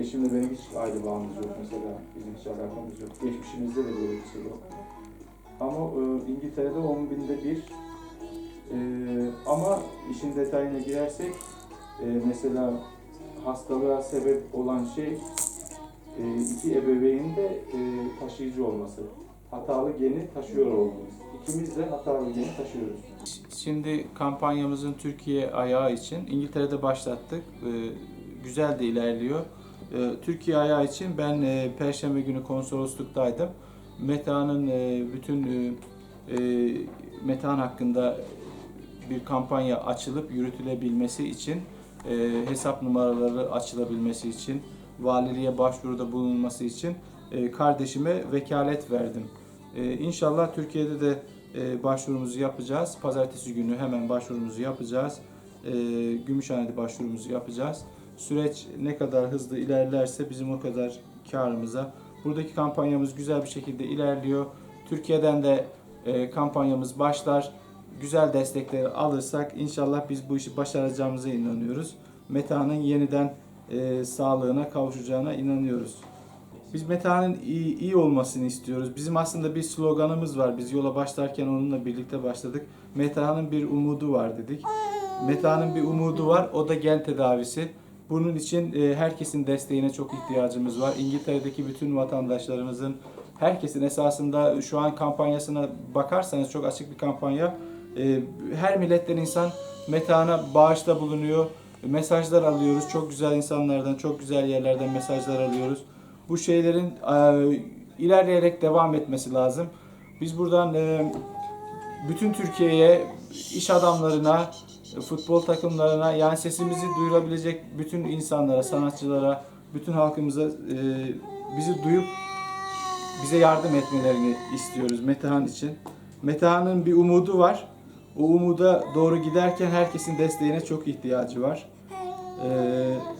eşimle benim hiç aile bağımız yok mesela. Bizim hiç alakamız yok. Geçmişimizde de böyle bir şey yok. Ama e, İngiltere'de 10 binde bir. E, ama işin detayına girersek e, mesela hastalığa sebep olan şey e, iki ebeveynin de e, taşıyıcı olması. Hatalı geni taşıyor olmamız. İkimiz de hatalı geni taşıyoruz. Şimdi kampanyamızın Türkiye ayağı için İngiltere'de başlattık. E, güzel de ilerliyor. E, Türkiye ayağı için ben e, Perşembe günü konsolosluktaydım. Meta'nın e, bütün e, Metehan hakkında bir kampanya açılıp yürütülebilmesi için hesap numaraları açılabilmesi için valiliğe başvuruda bulunması için kardeşime vekalet verdim. İnşallah Türkiye'de de başvurumuzu yapacağız. Pazartesi günü hemen başvurumuzu yapacağız. Gümüşhane'de başvurumuzu yapacağız. Süreç ne kadar hızlı ilerlerse bizim o kadar karımıza. Buradaki kampanyamız güzel bir şekilde ilerliyor. Türkiye'den de e, kampanyamız başlar. Güzel destekleri alırsak inşallah biz bu işi başaracağımıza inanıyoruz. Meta'nın yeniden e, sağlığına kavuşacağına inanıyoruz. Biz Meta'nın iyi, iyi olmasını istiyoruz. Bizim aslında bir sloganımız var. Biz yola başlarken onunla birlikte başladık. Meta'nın bir umudu var dedik. Meta'nın bir umudu var. O da gen tedavisi. Bunun için e, herkesin desteğine çok ihtiyacımız var. İngiltere'deki bütün vatandaşlarımızın, herkesin esasında şu an kampanyasına bakarsanız çok açık bir kampanya. E, her milletten insan Meta'na bağışta bulunuyor. Mesajlar alıyoruz. Çok güzel insanlardan, çok güzel yerlerden mesajlar alıyoruz. Bu şeylerin e, ilerleyerek devam etmesi lazım. Biz buradan bütün Türkiye'ye, iş adamlarına, futbol takımlarına yani sesimizi duyurabilecek bütün insanlara, sanatçılara, bütün halkımıza e, bizi duyup bize yardım etmelerini istiyoruz Metehan için. Metehan'ın bir umudu var. O umuda doğru giderken herkesin desteğine çok ihtiyacı var. E,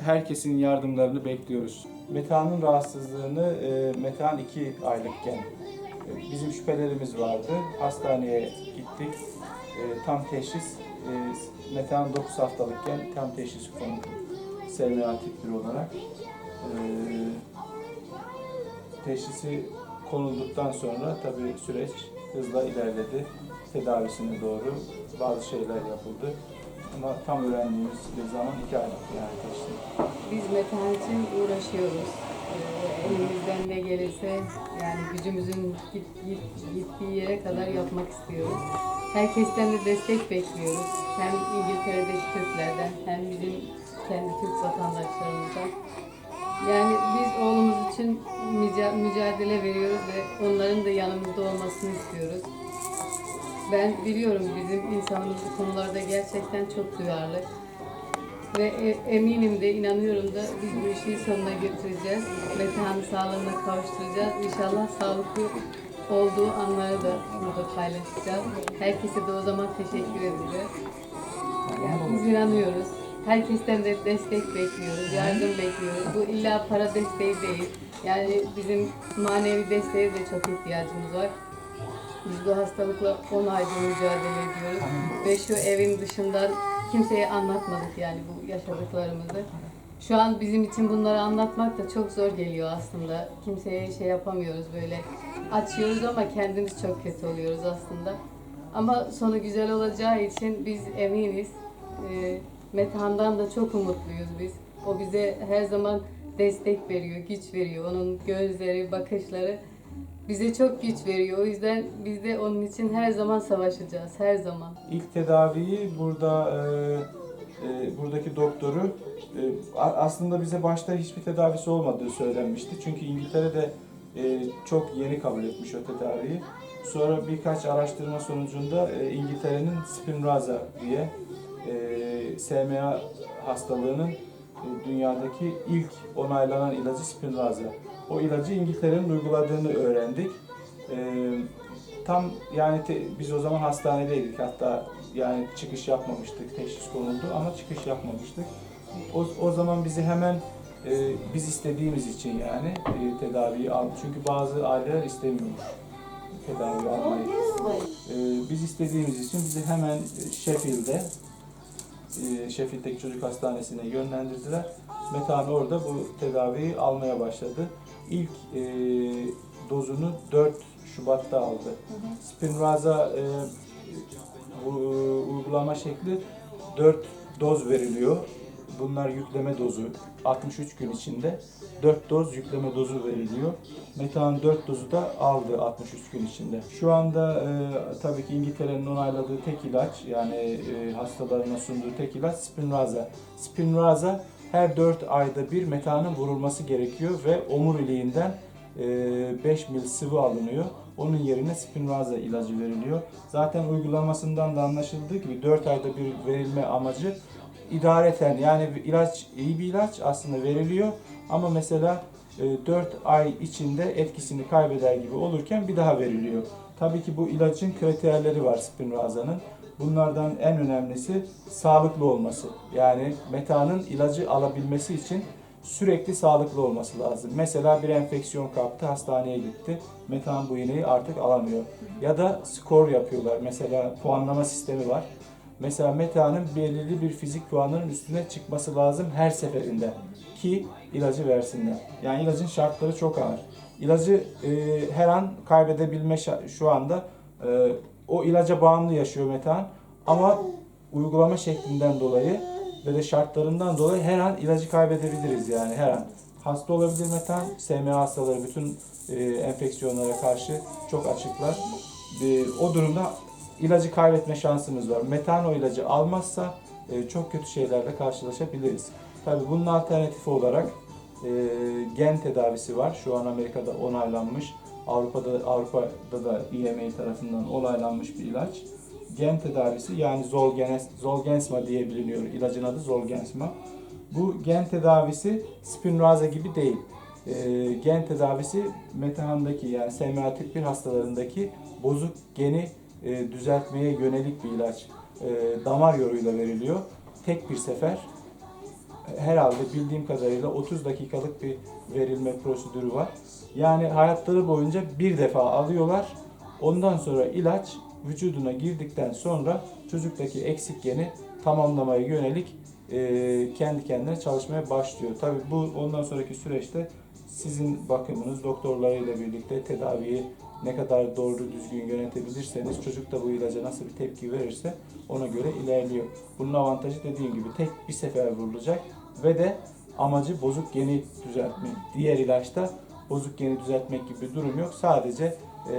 herkesin yardımlarını bekliyoruz. Metehan'ın rahatsızlığını e, Metehan 2 aylıkken e, bizim şüphelerimiz vardı. Hastaneye gittik. E, tam teşhis e, Metehan 9 haftalıkken tam teşhis konuldu. SMA tip 1 olarak. E, teşhisi konulduktan sonra tabii süreç hızla ilerledi. Tedavisine doğru bazı şeyler yapıldı. Ama tam öğrendiğimiz bir zaman 2 aylık yani teşhis. Biz metan için uğraşıyoruz. Ee, elimizden ne gelirse yani gücümüzün git, git- gittiği yere kadar yapmak istiyoruz. Herkesten de destek bekliyoruz. Hem İngiltere'deki Türklerden hem bizim kendi Türk vatandaşlarımızdan. Yani biz oğlumuz için müca- mücadele veriyoruz ve onların da yanımızda olmasını istiyoruz. Ben biliyorum bizim insanımız bu konularda gerçekten çok duyarlı. Ve e- eminim de inanıyorum da biz bu işi sonuna götüreceğiz. Metehan'ı sağlığına kavuşturacağız. İnşallah sağlıklı olduğu anları da burada paylaşacağız. Herkese de o zaman teşekkür edeceğiz. Biz inanıyoruz. Herkesten de destek bekliyoruz, yardım bekliyoruz. Bu illa para desteği değil. Yani bizim manevi desteğe de çok ihtiyacımız var. Biz bu hastalıkla 10 aydır mücadele ediyoruz. Ve şu evin dışından kimseye anlatmadık yani bu yaşadıklarımızı. Şu an bizim için bunları anlatmak da çok zor geliyor aslında. Kimseye şey yapamıyoruz böyle. Açıyoruz ama kendimiz çok kötü oluyoruz aslında. Ama sonu güzel olacağı için biz eminiz. Ee, Metehan'dan da çok umutluyuz biz. O bize her zaman destek veriyor, güç veriyor. Onun gözleri, bakışları bize çok güç veriyor. O yüzden biz de onun için her zaman savaşacağız, her zaman. İlk tedaviyi burada e, e, buradaki doktoru e, aslında bize başta hiçbir tedavisi olmadığı söylenmişti. Çünkü İngiltere'de e, çok yeni kabul etmiş o tedaviyi. Sonra birkaç araştırma sonucunda e, İngiltere'nin Spinraza diye e, SMA hastalığının e, dünyadaki ilk onaylanan ilacı Spinraza. O ilacı İngiltere'nin uyguladığını öğrendik. E, tam yani te- biz o zaman hastanedeydik hatta yani çıkış yapmamıştık teşhis konuldu ama çıkış yapmamıştık. O, o zaman bizi hemen e, biz istediğimiz için yani e, tedaviyi aldı. Çünkü bazı aileler istemiyormuş tedavi almayı. E, biz istediğimiz için bizi hemen e, Sheffield'e e, Sheffield'deki çocuk hastanesine yönlendirdiler. Metehan orada bu tedaviyi almaya başladı. İlk e, dozunu 4 Şubat'ta aldı. Spinraza e, bu uygulama şekli 4 doz veriliyor. Bunlar yükleme dozu. 63 gün içinde 4 doz yükleme dozu veriliyor. Metehan 4 dozu da aldı 63 gün içinde. Şu anda e, tabii ki İngiltere'nin onayladığı tek ilaç yani e, hastalarına sunduğu tek ilaç Spinraza. Spinraza her 4 ayda bir metanın vurulması gerekiyor ve omuriliğinden e, 5 mil sıvı alınıyor. Onun yerine Spinraza ilacı veriliyor. Zaten uygulamasından da anlaşıldığı gibi 4 ayda bir verilme amacı idareten yani ilaç iyi bir ilaç aslında veriliyor ama mesela 4 ay içinde etkisini kaybeder gibi olurken bir daha veriliyor. Tabii ki bu ilacın kriterleri var Spinraza'nın. Bunlardan en önemlisi sağlıklı olması. Yani metanın ilacı alabilmesi için sürekli sağlıklı olması lazım. Mesela bir enfeksiyon kaptı, hastaneye gitti. Metan bu iğneyi artık alamıyor. Ya da skor yapıyorlar. Mesela puanlama sistemi var. Mesela metanın belirli bir fizik puanının üstüne çıkması lazım her seferinde ki ilacı versinler. Yani ilacın şartları çok ağır. İlacı e, her an kaybedebilme şu anda e, o ilaca bağımlı yaşıyor metan ama uygulama şeklinden dolayı ve de şartlarından dolayı her an ilacı kaybedebiliriz yani her an. Hasta olabilir metan, SMA hastaları bütün e, enfeksiyonlara karşı çok açıklar. E, o durumda ilacı kaybetme şansımız var. Metan o ilacı almazsa e, çok kötü şeylerle karşılaşabiliriz. Tabii bunun alternatifi olarak e, gen tedavisi var. Şu an Amerika'da onaylanmış. Avrupa'da Avrupa'da da EMA tarafından onaylanmış bir ilaç. Gen tedavisi yani Zolgenes, Zolgensma diye biliniyor. İlacın adı Zolgensma. Bu gen tedavisi Spinraza gibi değil. E, gen tedavisi metahandaki yani SMA tip 1 hastalarındaki bozuk geni e, düzeltmeye yönelik bir ilaç. E, damar yoluyla veriliyor. Tek bir sefer herhalde bildiğim kadarıyla 30 dakikalık bir verilme prosedürü var. Yani hayatları boyunca bir defa alıyorlar. Ondan sonra ilaç vücuduna girdikten sonra çocuktaki eksik geni tamamlamaya yönelik e, kendi kendine çalışmaya başlıyor. Tabii bu ondan sonraki süreçte sizin bakımınız doktorlarıyla birlikte tedaviyi ne kadar doğru düzgün yönetebilirseniz çocuk da bu ilaca nasıl bir tepki verirse ona göre ilerliyor. Bunun avantajı dediğim gibi tek bir sefer vurulacak ve de amacı bozuk geni düzeltmek. Diğer ilaçta bozuk geni düzeltmek gibi bir durum yok. Sadece e,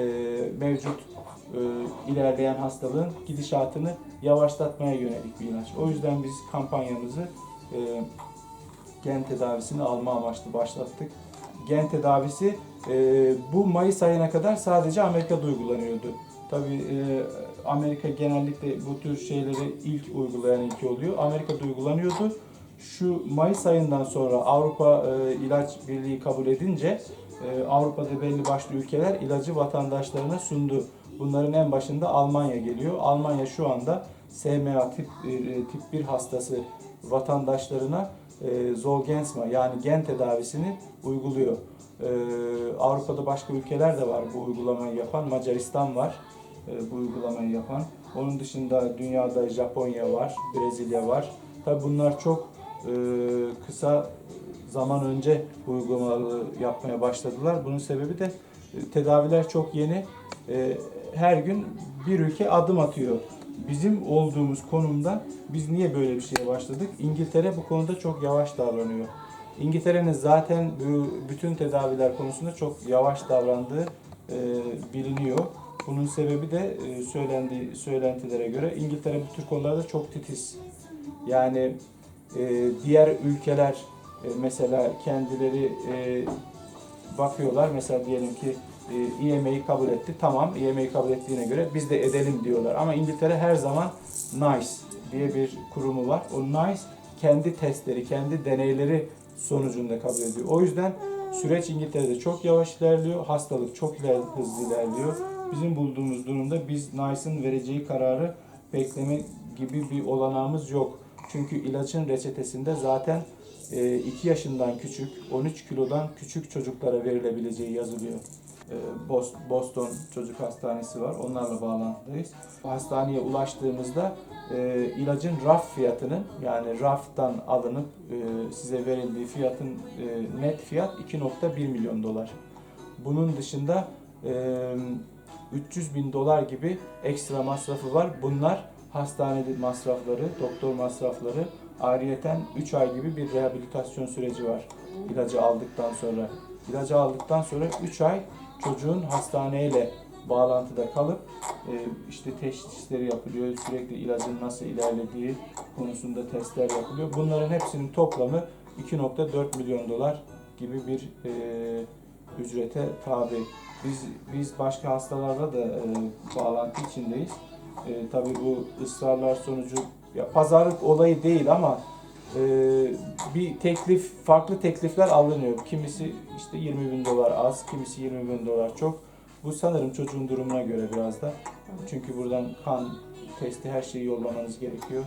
mevcut e, ilerleyen hastalığın gidişatını yavaşlatmaya yönelik bir ilaç. O yüzden biz kampanyamızı e, gen tedavisini alma amaçlı başlattık. Gen tedavisi e, bu Mayıs ayına kadar sadece Amerika'da uygulanıyordu. Tabii e, Amerika genellikle bu tür şeyleri ilk uygulayan ülke oluyor. Amerika'da uygulanıyordu. Şu Mayıs ayından sonra Avrupa e, İlaç Birliği kabul edince e, Avrupa'da belli başlı ülkeler ilacı vatandaşlarına sundu. Bunların en başında Almanya geliyor. Almanya şu anda SMA tip, e, tip 1 hastası vatandaşlarına e, Zolgensma yani gen tedavisini uyguluyor. E, Avrupa'da başka ülkeler de var bu uygulamayı yapan. Macaristan var e, bu uygulamayı yapan. Onun dışında dünyada Japonya var, Brezilya var. Tabi bunlar çok e, kısa zaman önce uygulamaları yapmaya başladılar. Bunun sebebi de e, tedaviler çok yeni. E, her gün bir ülke adım atıyor. Bizim olduğumuz konumda biz niye böyle bir şeye başladık? İngiltere bu konuda çok yavaş davranıyor. İngiltere'nin zaten bütün tedaviler konusunda çok yavaş davrandığı e, biliniyor. Bunun sebebi de e, söylendi söylentilere göre İngiltere bu tür konularda çok titiz. Yani diğer ülkeler e, mesela kendileri e, bakıyorlar mesela diyelim ki e, EMA'yı kabul etti. Tamam EMA'yı kabul ettiğine göre biz de edelim diyorlar. Ama İngiltere her zaman NICE diye bir kurumu var. O NICE kendi testleri, kendi deneyleri sonucunda kabul ediyor. O yüzden süreç İngiltere'de çok yavaş ilerliyor. Hastalık çok hızlı ilerliyor. Bizim bulduğumuz durumda biz NICE'ın vereceği kararı bekleme gibi bir olanağımız yok. Çünkü ilacın reçetesinde zaten 2 yaşından küçük, 13 kilodan küçük çocuklara verilebileceği yazılıyor. e, Bos- Boston Çocuk Hastanesi var. Onlarla bağlantıdayız. Hastaneye ulaştığımızda e, ilacın raf fiyatının yani raftan alınıp e, size verildiği fiyatın e, net fiyat 2.1 milyon dolar. Bunun dışında e, 300 bin dolar gibi ekstra masrafı var. Bunlar hastane masrafları, doktor masrafları, ayrıyeten 3 ay gibi bir rehabilitasyon süreci var ilacı aldıktan sonra. İlacı aldıktan sonra 3 ay çocuğun hastaneyle bağlantıda kalıp e, işte teşhisleri yapılıyor. Sürekli ilacın nasıl ilerlediği konusunda testler yapılıyor. Bunların hepsinin toplamı 2.4 milyon dolar gibi bir e, ücrete tabi. Biz biz başka hastalarla da e, bağlantı içindeyiz. E, tabii bu ısrarlar sonucu ya pazarlık olayı değil ama e, bir teklif, farklı teklifler alınıyor. Kimisi işte 20 bin dolar az, kimisi 20 bin dolar çok. Bu sanırım çocuğun durumuna göre biraz da. Çünkü buradan kan testi her şeyi yollamanız gerekiyor.